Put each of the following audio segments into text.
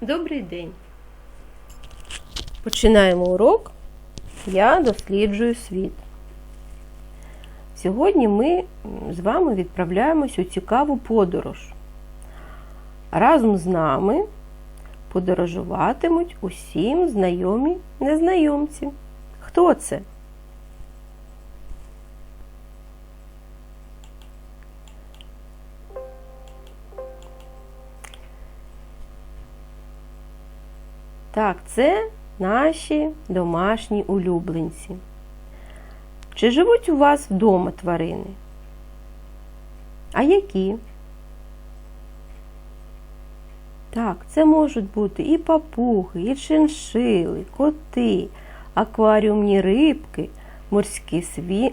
Добрий день. Починаємо урок. Я досліджую світ. Сьогодні ми з вами відправляємось у цікаву подорож. Разом з нами подорожуватимуть усім знайомі незнайомці. Хто це? Так, це наші домашні улюбленці. Чи живуть у вас вдома тварини? А які? Так, це можуть бути і папуги, і шиншили, коти, акваріумні рибки, морські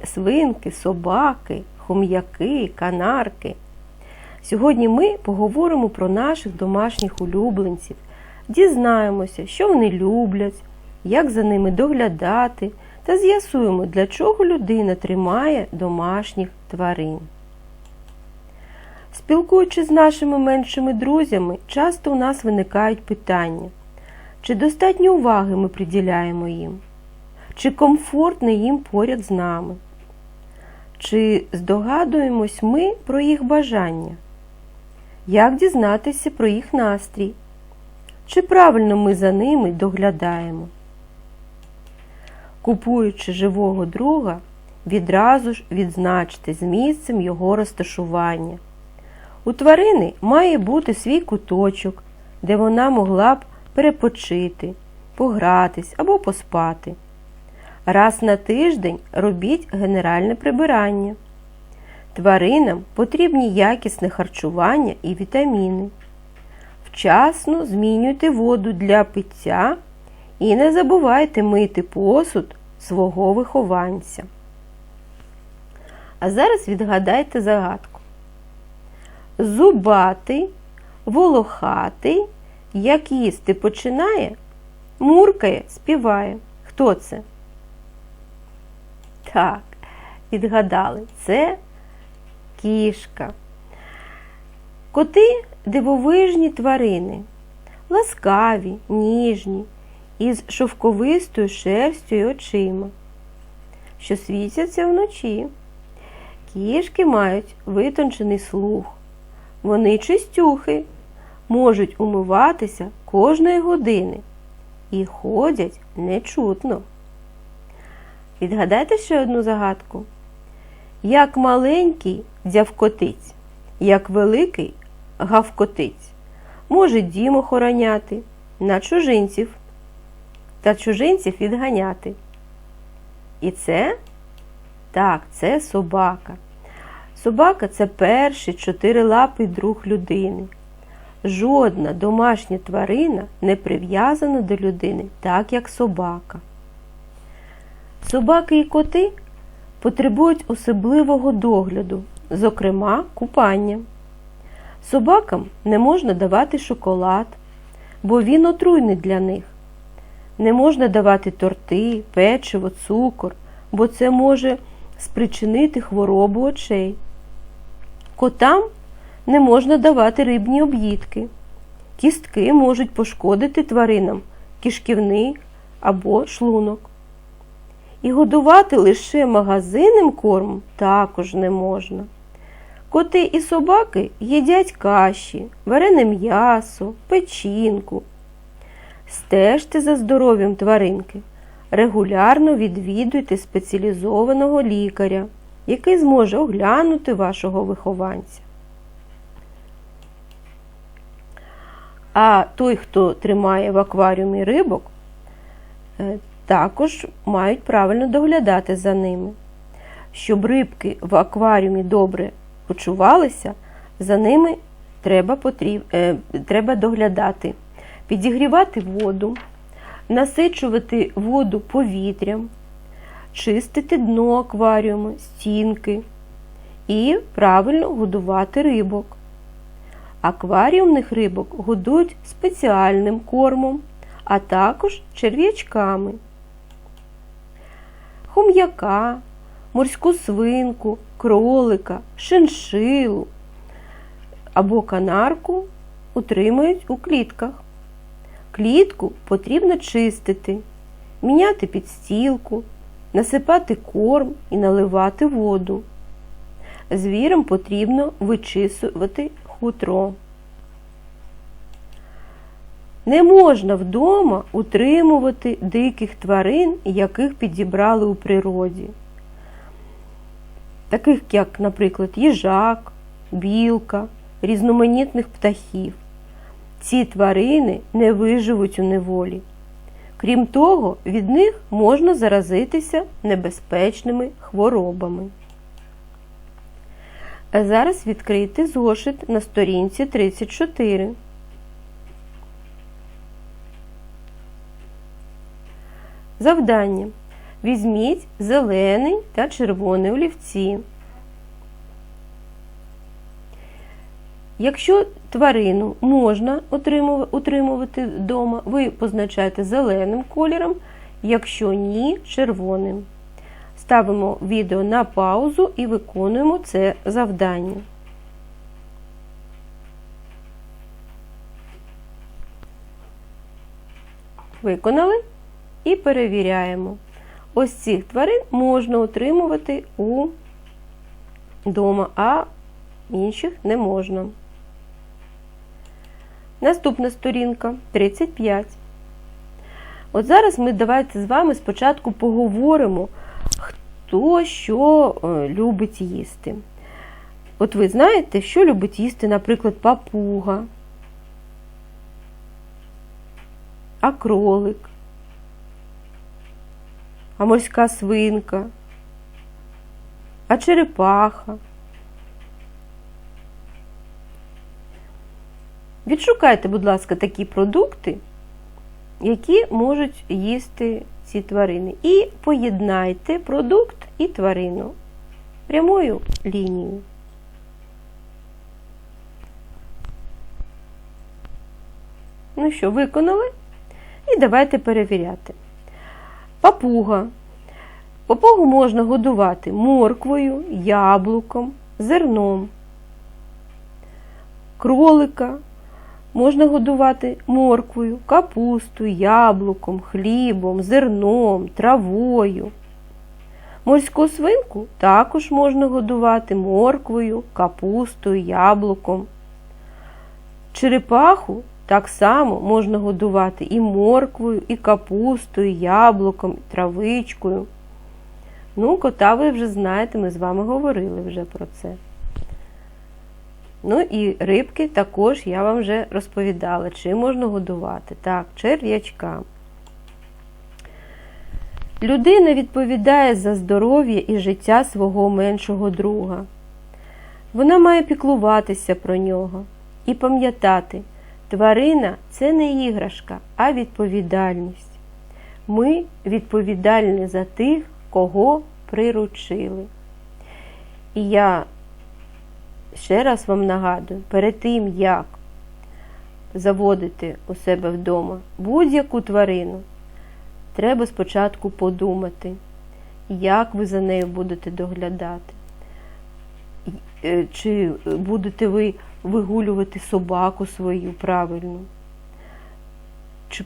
свинки, собаки, хом'яки, канарки. Сьогодні ми поговоримо про наших домашніх улюбленців, дізнаємося, що вони люблять, як за ними доглядати, та з'ясуємо, для чого людина тримає домашніх тварин. Спілкуючись з нашими меншими друзями, часто у нас виникають питання, чи достатньо уваги ми приділяємо їм, чи комфортно їм поряд з нами, чи здогадуємось ми про їх бажання, як дізнатися про їх настрій, чи правильно ми за ними доглядаємо. Купуючи живого друга, відразу ж відзначте з місцем його розташування. У тварини має бути свій куточок, де вона могла б перепочити, погратись або поспати. Раз на тиждень робіть генеральне прибирання. Тваринам потрібні якісне харчування і вітаміни. Вчасно змінюйте воду для пиття і не забувайте мити посуд свого вихованця. А зараз відгадайте загадку. Зубатий, волохатий, як їсти починає, муркає, співає. Хто це? Так, відгадали, це кішка. Коти дивовижні тварини, ласкаві, ніжні, із шовковистою шерстю й очима, що світяться вночі. Кішки мають витончений слух. Вони чистюхи, можуть умиватися кожної години і ходять нечутно. Відгадайте ще одну загадку. Як маленький дзявкотиць, як великий гавкотиць, може дім охороняти, на чужинців та чужинців відганяти. І це так, це собака. Собака це перший чотирилапий друг людини. Жодна домашня тварина не прив'язана до людини, так як собака. Собаки і коти потребують особливого догляду, зокрема купання. Собакам не можна давати шоколад, бо він отруйний для них. Не можна давати торти, печиво, цукор, бо це може спричинити хворобу очей. Котам не можна давати рибні об'їдки. Кістки можуть пошкодити тваринам кишківний або шлунок. І годувати лише магазинним кормом також не можна. Коти і собаки їдять каші, варене м'ясо, печінку. Стежте за здоров'ям тваринки. Регулярно відвідуйте спеціалізованого лікаря, який зможе оглянути вашого вихованця. А той, хто тримає в акваріумі рибок, е, також мають правильно доглядати за ними. Щоб рибки в акваріумі добре почувалися, за ними треба, потріб... е, треба доглядати, підігрівати воду, насичувати воду повітрям, чистити дно акваріуму, стінки і правильно годувати рибок. Акваріумних рибок годують спеціальним кормом, а також черв'ячками. Хом'яка, морську свинку, кролика, шиншилу або канарку утримують у клітках. Клітку потрібно чистити, міняти підстілку, насипати корм і наливати воду. Звірам потрібно вичисувати хутро. Не можна вдома утримувати диких тварин, яких підібрали у природі, таких як, наприклад, їжак, білка, різноманітних птахів. Ці тварини не виживуть у неволі. Крім того, від них можна заразитися небезпечними хворобами. А зараз відкрийте зошит на сторінці 34. Завдання. Візьміть зелений та червоний олівці. Якщо тварину можна утримувати вдома, ви позначаєте зеленим кольором, якщо ні, червоним. Ставимо відео на паузу і виконуємо це завдання. Виконали і перевіряємо. Ось цих тварин можна утримувати у дома, а інших не можна. Наступна сторінка 35. От зараз ми давайте з вами спочатку поговоримо, хто що е, любить їсти. От ви знаєте, що любить їсти, наприклад, папуга, а кролик, а морська свинка, а черепаха. Відшукайте, будь ласка, такі продукти, які можуть їсти ці тварини. І поєднайте продукт і тварину прямою лінією. Ну що, виконали? І давайте перевіряти. Папуга. Папугу можна годувати морквою, яблуком, зерном. Кролика можна годувати морквою, капустою, яблуком, хлібом, зерном, травою. Морську свинку також можна годувати морквою, капустою, яблуком. Черепаху так само можна годувати і морквою, і капустою, і яблуком, і травичкою. Ну, кота ви вже знаєте, ми з вами говорили вже про це. Ну і рибки також я вам вже розповідала, чим можна годувати. Так, черв'ячка. Людина відповідає за здоров'я і життя свого меншого друга. Вона має піклуватися про нього і пам'ятати, тварина це не іграшка, а відповідальність. Ми відповідальні за тих, кого приручили. І я ще раз вам нагадую, перед тим, як заводити у себе вдома будь-яку тварину, треба спочатку подумати, як ви за нею будете доглядати. Чи будете ви вигулювати собаку свою правильно? Чи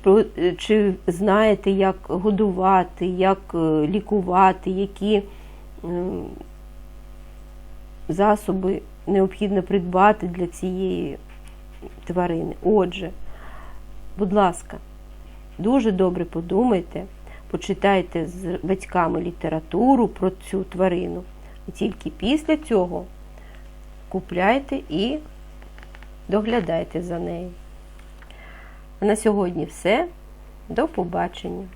чи знаєте, як годувати, як лікувати, які засоби необхідно придбати для цієї тварини. Отже, будь ласка, дуже добре подумайте, почитайте з батьками літературу про цю тварину. І тільки після цього купляйте і доглядайте за нею. А на сьогодні все. До побачення!